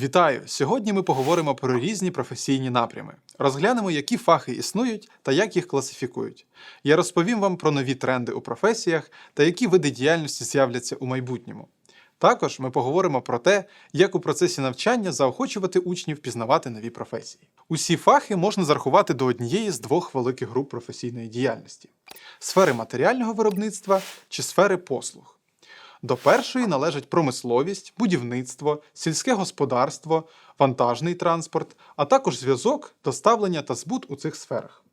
Вітаю! Сьогодні ми поговоримо про різні професійні напрями. Розглянемо, які фахи існують та як їх класифікують. Я розповім вам про нові тренди у професіях та які види діяльності з'являться у майбутньому. Також ми поговоримо про те, як у процесі навчання заохочувати учнів пізнавати нові професії. Усі фахи можна зарахувати до однієї з двох великих груп професійної діяльності: сфери матеріального виробництва чи сфери послуг. До першої належать промисловість, будівництво, сільське господарство, вантажний транспорт, а також зв'язок, доставлення та збут у цих сферах.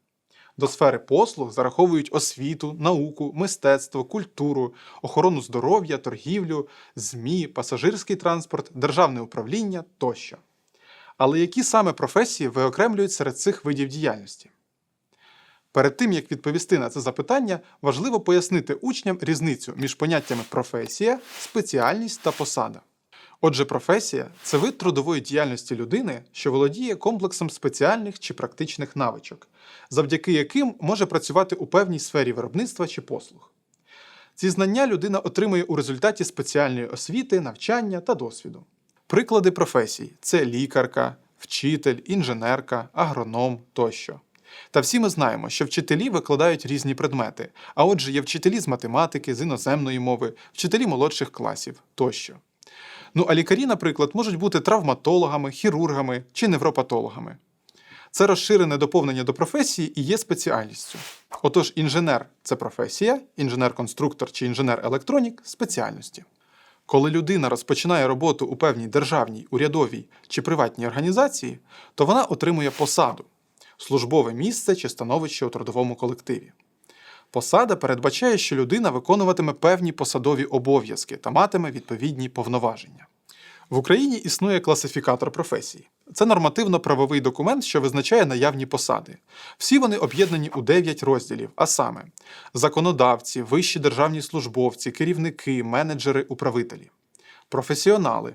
До сфери послуг зараховують освіту, науку, мистецтво, культуру, охорону здоров'я, торгівлю, ЗМІ, пасажирський транспорт, державне управління тощо. Але які саме професії виокремлюють серед цих видів діяльності? Перед тим як відповісти на це запитання, важливо пояснити учням різницю між поняттями професія, спеціальність та посада. Отже, професія це вид трудової діяльності людини, що володіє комплексом спеціальних чи практичних навичок, завдяки яким може працювати у певній сфері виробництва чи послуг. Ці знання людина отримує у результаті спеціальної освіти, навчання та досвіду. Приклади професій це лікарка, вчитель, інженерка, агроном тощо. Та всі ми знаємо, що вчителі викладають різні предмети, а отже, є вчителі з математики, з іноземної мови, вчителі молодших класів тощо. Ну а лікарі, наприклад, можуть бути травматологами, хірургами чи невропатологами. Це розширене доповнення до професії і є спеціальністю. Отож, інженер це професія, інженер-конструктор чи інженер-електронік спеціальності. Коли людина розпочинає роботу у певній державній, урядовій чи приватній організації, то вона отримує посаду службове місце чи становище у трудовому колективі. Посада передбачає, що людина виконуватиме певні посадові обов'язки та матиме відповідні повноваження. В Україні існує класифікатор професій. Це нормативно-правовий документ, що визначає наявні посади. Всі вони об'єднані у 9 розділів, а саме: законодавці, вищі державні службовці, керівники, менеджери, управителі, професіонали,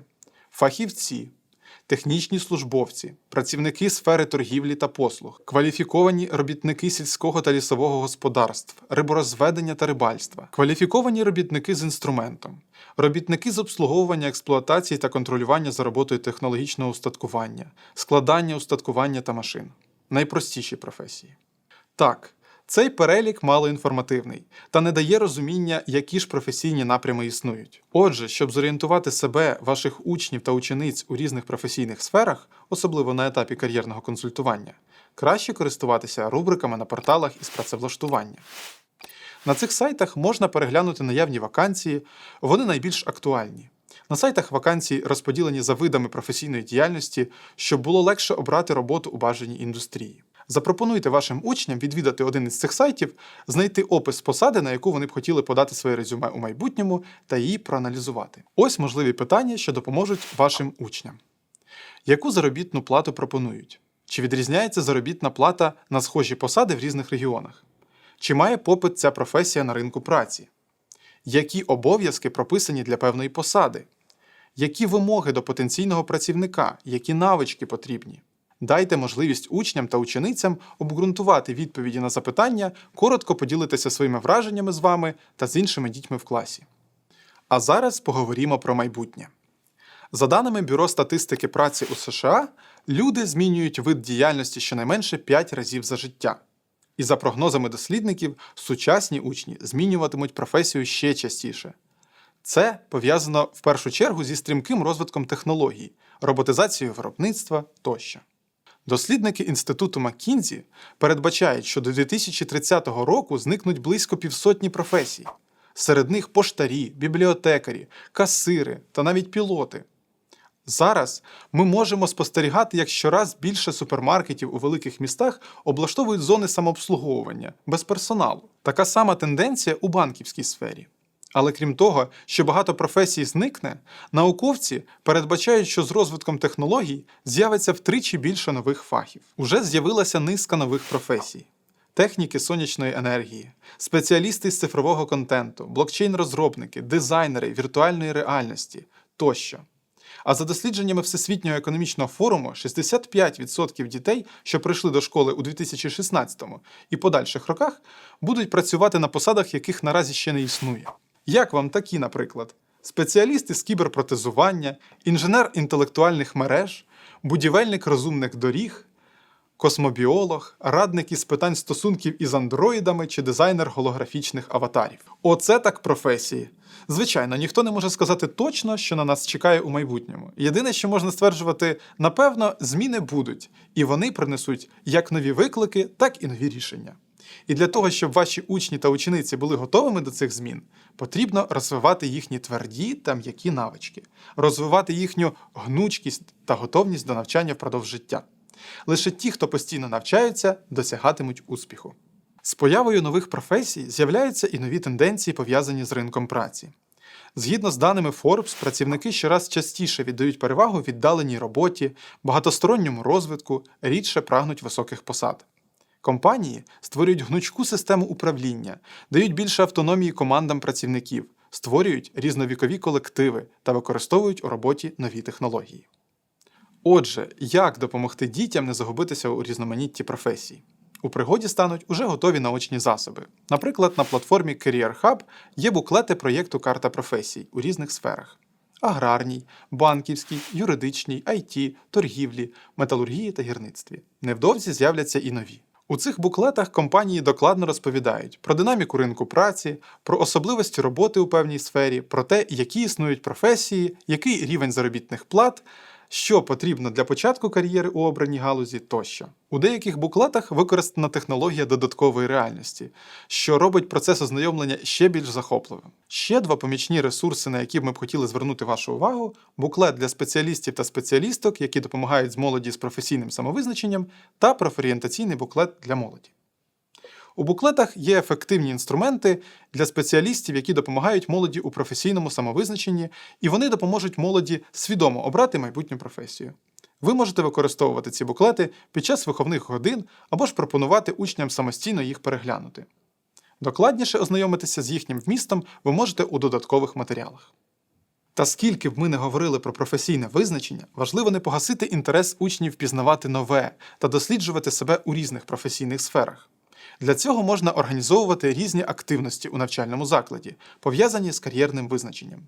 фахівці, технічні службовці, працівники сфери торгівлі та послуг, кваліфіковані робітники сільського та лісового господарств, риборозведення та рибальства, кваліфіковані робітники з інструментом, робітники з обслуговування експлуатації та контролювання за роботою технологічного устаткування, складання устаткування та машин найпростіші професії. Так, цей перелік малоінформативний та не дає розуміння, які ж професійні напрями існують. Отже, щоб зорієнтувати себе, ваших учнів та учениць у різних професійних сферах, особливо на етапі кар'єрного консультування, краще користуватися рубриками на порталах із працевлаштування. На цих сайтах можна переглянути наявні вакансії, вони найбільш актуальні. На сайтах вакансії розподілені за видами професійної діяльності, щоб було легше обрати роботу у бажаній індустрії. Запропонуйте вашим учням відвідати один із цих сайтів, знайти опис посади, на яку вони б хотіли подати своє резюме у майбутньому, та її проаналізувати. Ось можливі питання, що допоможуть вашим учням. Яку заробітну плату пропонують? Чи відрізняється заробітна плата на схожі посади в різних регіонах? Чи має попит ця професія на ринку праці? Які обов'язки прописані для певної посади? Які вимоги до потенційного працівника, які навички потрібні? Дайте можливість учням та ученицям обґрунтувати відповіді на запитання, коротко поділитися своїми враженнями з вами та з іншими дітьми в класі. А зараз поговоримо про майбутнє. За даними Бюро статистики праці у США, люди змінюють вид діяльності щонайменше 5 разів за життя. І за прогнозами дослідників, сучасні учні змінюватимуть професію ще частіше. Це пов'язано в першу чергу зі стрімким розвитком технологій, роботизацією виробництва тощо. Дослідники інституту Маккінзі передбачають, що до 2030 року зникнуть близько півсотні професій. Серед них поштарі, бібліотекарі, касири та навіть пілоти. Зараз ми можемо спостерігати, як щораз більше супермаркетів у великих містах облаштовують зони самообслуговування без персоналу. Така сама тенденція у банківській сфері. Але крім того, що багато професій зникне, науковці передбачають, що з розвитком технологій з'явиться втричі більше нових фахів. Уже з'явилася низка нових професій. Техніки сонячної енергії, спеціалісти з цифрового контенту, блокчейн-розробники, дизайнери віртуальної реальності тощо. А за дослідженнями Всесвітнього економічного форуму, 65% дітей, що прийшли до школи у 2016 і подальших роках, будуть працювати на посадах, яких наразі ще не існує. Як вам такі, наприклад? спеціаліст із кіберпротезування, інженер інтелектуальних мереж, будівельник розумних доріг, космобіолог, радник із питань стосунків із андроїдами чи дизайнер голографічних аватарів. Оце так професії. Звичайно, ніхто не може сказати точно, що на нас чекає у майбутньому. Єдине, що можна стверджувати, напевно, зміни будуть, і вони принесуть як нові виклики, так і нові рішення. І для того, щоб ваші учні та учениці були готовими до цих змін, потрібно розвивати їхні тверді та м'які навички, розвивати їхню гнучкість та готовність до навчання впродовж життя. Лише ті, хто постійно навчаються, досягатимуть успіху. З появою нових професій з'являються і нові тенденції, пов'язані з ринком праці. Згідно з даними Forbes, працівники щораз частіше віддають перевагу віддаленій роботі, багатосторонньому розвитку, рідше прагнуть високих посад. Компанії створюють гнучку систему управління, дають більше автономії командам працівників, створюють різновікові колективи та використовують у роботі нові технології. Отже, як допомогти дітям не загубитися у різноманітті професій? У пригоді стануть уже готові наочні засоби. Наприклад, на платформі Career Hub є буклети проєкту Карта професій у різних сферах: аграрній, банківській, юридичній, IT, торгівлі, металургії та гірництві. Невдовзі з'являться і нові. У цих буклетах компанії докладно розповідають про динаміку ринку праці, про особливості роботи у певній сфері, про те, які існують професії, який рівень заробітних плат, що потрібно для початку кар'єри у обраній галузі тощо. У деяких буклетах використана технологія додаткової реальності, що робить процес ознайомлення ще більш захопливим. Ще два помічні ресурси, на які б ми б хотіли звернути вашу увагу: буклет для спеціалістів та спеціалісток, які допомагають з молоді з професійним самовизначенням, та профорієнтаційний буклет для молоді. У буклетах є ефективні інструменти для спеціалістів, які допомагають молоді у професійному самовизначенні, і вони допоможуть молоді свідомо обрати майбутню професію. Ви можете використовувати ці буклети під час виховних годин або ж пропонувати учням самостійно їх переглянути. Докладніше ознайомитися з їхнім вмістом ви можете у додаткових матеріалах. Та скільки б ми не говорили про професійне визначення, важливо не погасити інтерес учнів пізнавати нове та досліджувати себе у різних професійних сферах. Для цього можна організовувати різні активності у навчальному закладі, пов'язані з кар'єрним визначенням.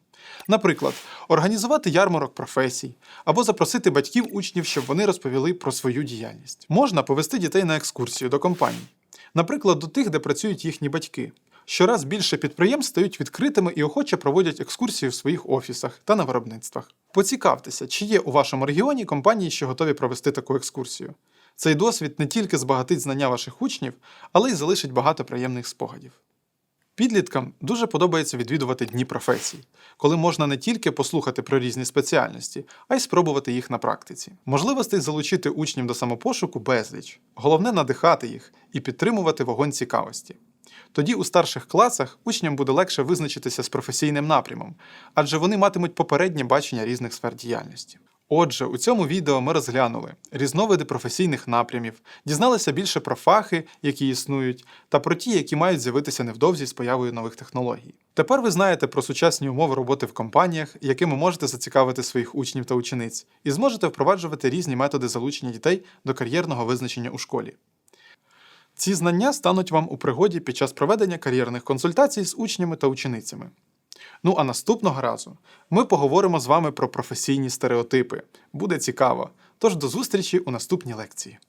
Наприклад, організувати ярмарок професій або запросити батьків учнів, щоб вони розповіли про свою діяльність. Можна повести дітей на екскурсію до компаній, наприклад, до тих, де працюють їхні батьки. Щораз більше підприємств стають відкритими і охоче проводять екскурсії в своїх офісах та на виробництвах. Поцікавтеся, чи є у вашому регіоні компанії, що готові провести таку екскурсію. Цей досвід не тільки збагатить знання ваших учнів, але й залишить багато приємних спогадів. Підліткам дуже подобається відвідувати дні професій, коли можна не тільки послухати про різні спеціальності, а й спробувати їх на практиці. Можливостей залучити учнів до самопошуку безліч, головне надихати їх і підтримувати вогонь цікавості. Тоді у старших класах учням буде легше визначитися з професійним напрямом, адже вони матимуть попереднє бачення різних сфер діяльності. Отже, у цьому відео ми розглянули різновиди професійних напрямів, дізналися більше про фахи, які існують, та про ті, які мають з'явитися невдовзі з появою нових технологій. Тепер ви знаєте про сучасні умови роботи в компаніях, якими можете зацікавити своїх учнів та учениць, і зможете впроваджувати різні методи залучення дітей до кар'єрного визначення у школі. Ці знання стануть вам у пригоді під час проведення кар'єрних консультацій з учнями та ученицями. Ну а наступного разу ми поговоримо з вами про професійні стереотипи. Буде цікаво. Тож до зустрічі у наступній лекції.